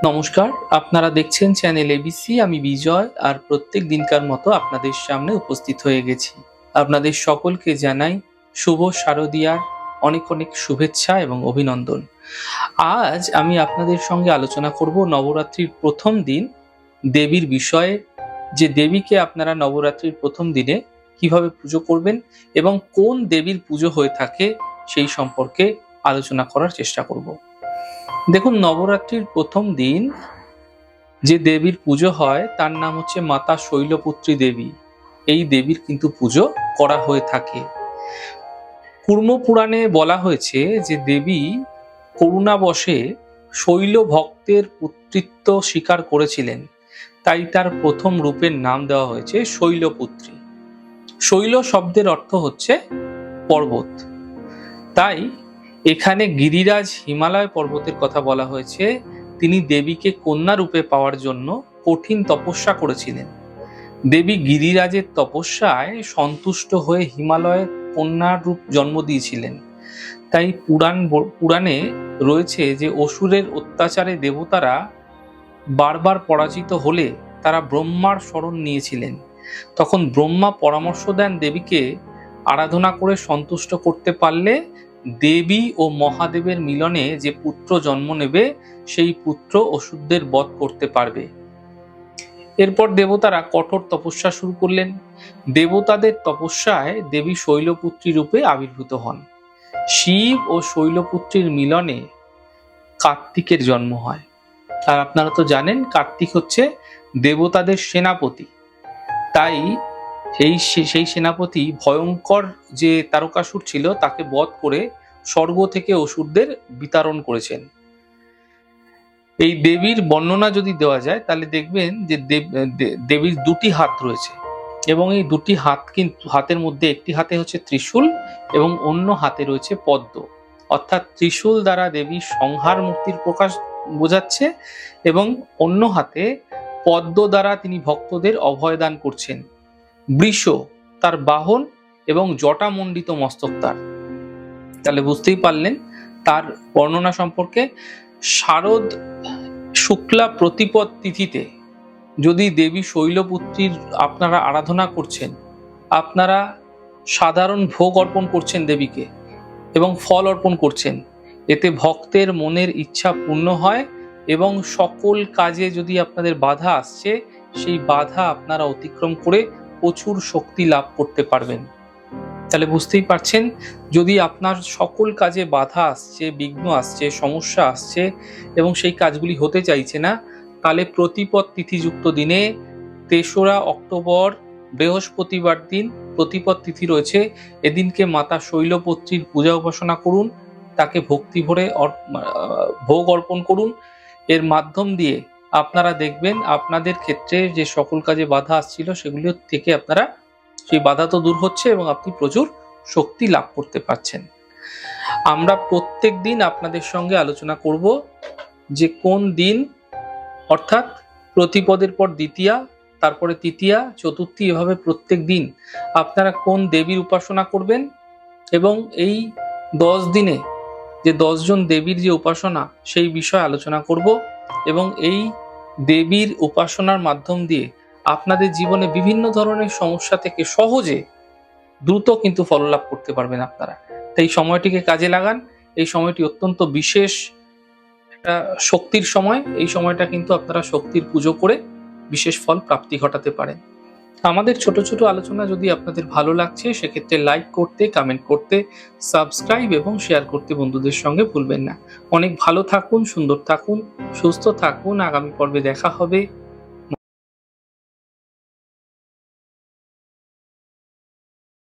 নমস্কার, আপনারা দেখছেন চ্যানেল এবিসি আমি বিজয় আর প্রত্যেক দিনকার মতো আপনাদের সামনে উপস্থিত হয়ে গেছি। আপনাদের সকলকে জানাই শুভ শারদিয়ার অনেক অনেক শুভেচ্ছা এবং অভিনন্দন। আজ আমি আপনাদের সঙ্গে আলোচনা করব নবরাত্রির প্রথম দিন, দেবীর বিষয়ে, যে দেবীকে আপনারা নবরাত্রির প্রথম দিনে কীভাবে পুজো করবেন এবং কোন দেবীর পুজো হয়ে থাকে সেই সম্পর্কে আলোচনা করার চেষ্টা করব। দেখুন, নবরাত্রির প্রথম দিন যে দেবীর পুজো হয়, তার নাম হচ্ছে মাতা শৈলপুত্রী দেবী। এই দেবীর কিন্তু পুজো করা হয়ে থাকে। কুর্ম পুরাণে বলা হয়েছে যে দেবী করুণাবশে শৈল ভক্তের পুত্রিত্ব স্বীকার করেছিলেন। তাই তার প্রথম রূপের নাম দেওয়া হয়েছে শৈলপুত্রী। শৈল শব্দের অর্থ হচ্ছে পর্বত। তাই এখানে গিরিরাজ হিমালয় পর্বতের কথা বলা হয়েছে। তিনি দেবীকে কন্যা রূপে পাওয়ার জন্য কঠিন তপস্যা করেছিলেন। দেবী গিরিরাজের তপস্যায় সন্তুষ্ট হয়ে হিমালয়ে কন্যার রূপ জন্ম দিয়েছিলেন। তাই পুরাণ পুরাণে রয়েছে যে অসুরের অত্যাচারে দেবতারা বারবার পরাজিত হলে তারা ব্রহ্মার শরণ নিয়েছিলেন। তখন ব্রহ্মা পরামর্শ দেন দেবীকে আরাধনা করে সন্তুষ্ট করতে পারলে দেবী ও মহাদেবের মিলনে যে পুত্র জন্ম নেবে, সেই পুত্র অসুরদের বধ করতে পারবে। এরপর দেবতারা কঠোর তপস্যা শুরু করলেন। দেবতাদের তপস্যায় দেবী শৈলপুত্রী রূপে আবির্ভূত হন। শিব ও শৈলপুত্রীর মিলনে কার্তিকের জন্ম হয়। আর আপনারা তো জানেন, কার্তিক হচ্ছে দেবতাদের সেনাপতি। তাই সেই সেই সেনাপতি ভয়ঙ্কর যে তারকাসুর ছিল, তাকে বধ করে স্বর্গ থেকে অসুরদের বিতরণ করেছেন। এই দেবীর বর্ণনা যদি দেওয়া যায়, তাহলে দেখবেন যে দেব- দেবীর দুটি হাত রয়েছে এবং এই দুটি হাত কিন্তু হাতের মধ্যে একটি হাতে হচ্ছে ত্রিশূল এবং অন্য হাতে রয়েছে পদ্ম। অর্থাৎ ত্রিশূল দ্বারা দেবীর সংহার মূর্তির প্রকাশ বোঝাচ্ছে এবং অন্য হাতে পদ্ম দ্বারা তিনি ভক্তদের অভয়দান করছেন। বৃষ তার বাহন এবং জটামণ্ডিত মস্তক তার। তাহলে বুঝতেই পারলেন, তার বর্ণনা সম্পর্কে শারদ শুক্লা প্রতিপদ তিথিতে যদি দেবী শৈলপুত্রীর আপনারা আরাধনা করছেন, আপনারা সাধারণ ভোগ অর্পণ করছেন দেবীকে এবং ফল অর্পণ করছেন, এতে ভক্তের মনের ইচ্ছা পূর্ণ হয় এবং সকল কাজে যদি আপনাদের বাধা আসছে, সেই বাধা আপনারা অতিক্রম করে প্রচুর শক্তি লাভ করতে পারবেন। তাহলে বুঝতেই পারছেন, যদি আপনার সকল কাজে বাধা আসছে, বিঘ্ন আসছে, সমস্যা আসছে এবং সেই কাজগুলি হতে চাইছে না, তাহলে প্রতিপদ তিথিযুক্ত দিনে তেসরা অক্টোবর বৃহস্পতিবার দিন প্রতিপদ তিথি রয়েছে। এদিনকে মাতা শৈলপত্রীর পূজা উপাসনা করুন, তাকে ভক্তি ভরে ভোগ অর্পণ করুন। এর মাধ্যম দিয়ে আপনারা দেখবেন আপনাদের ক্ষেত্রে যে সকল কাজে বাধা আসছিল সেগুলি থেকে আপনারা সেই বাধা তো দূর হচ্ছে এবং আপনি প্রচুর শক্তি লাভ করতে পারছেন। আমরা প্রত্যেক দিন আপনাদের সঙ্গে আলোচনা করব যে কোন দিন, অর্থাৎ প্রতিপদের পর দ্বিতীয়া, তারপরে তৃতীয়া, চতুর্থী, এভাবে প্রত্যেক দিন আপনারা কোন দেবীর উপাসনা করবেন এবং এই দশ দিনে যে দশজন দেবীর যে উপাসনা, সেই বিষয়ে আলোচনা করব এবং এই দেবীর উপাসনার মাধ্যম দিয়ে আপনাদের জীবনে বিভিন্ন ধরনের সমস্যা থেকে সহজে দ্রুত কিন্তু ফললাভ করতে পারবেন আপনারা। তাই সময়টিকে কাজে লাগান। এই সময়টি অত্যন্ত বিশেষ একটা শক্তির সময়। এই সময়টা কিন্তু আপনারা শক্তির পুজো করে বিশেষ ফল প্রাপ্তি ঘটাতে পারেন। আমাদের ছোট ছোট আলোচনা যদি আপনাদের ভালো লাগছে, সেক্ষেত্রে লাইক করতে কমেন্ট করতে সাবস্ক্রাইব এবং শেয়ার করতে বন্ধুদের সঙ্গে ভুলবেন না। অনেক ভালো থাকুন, সুন্দর থাকুন, সুস্থ থাকুন। আগামী পর্বে দেখা হবে।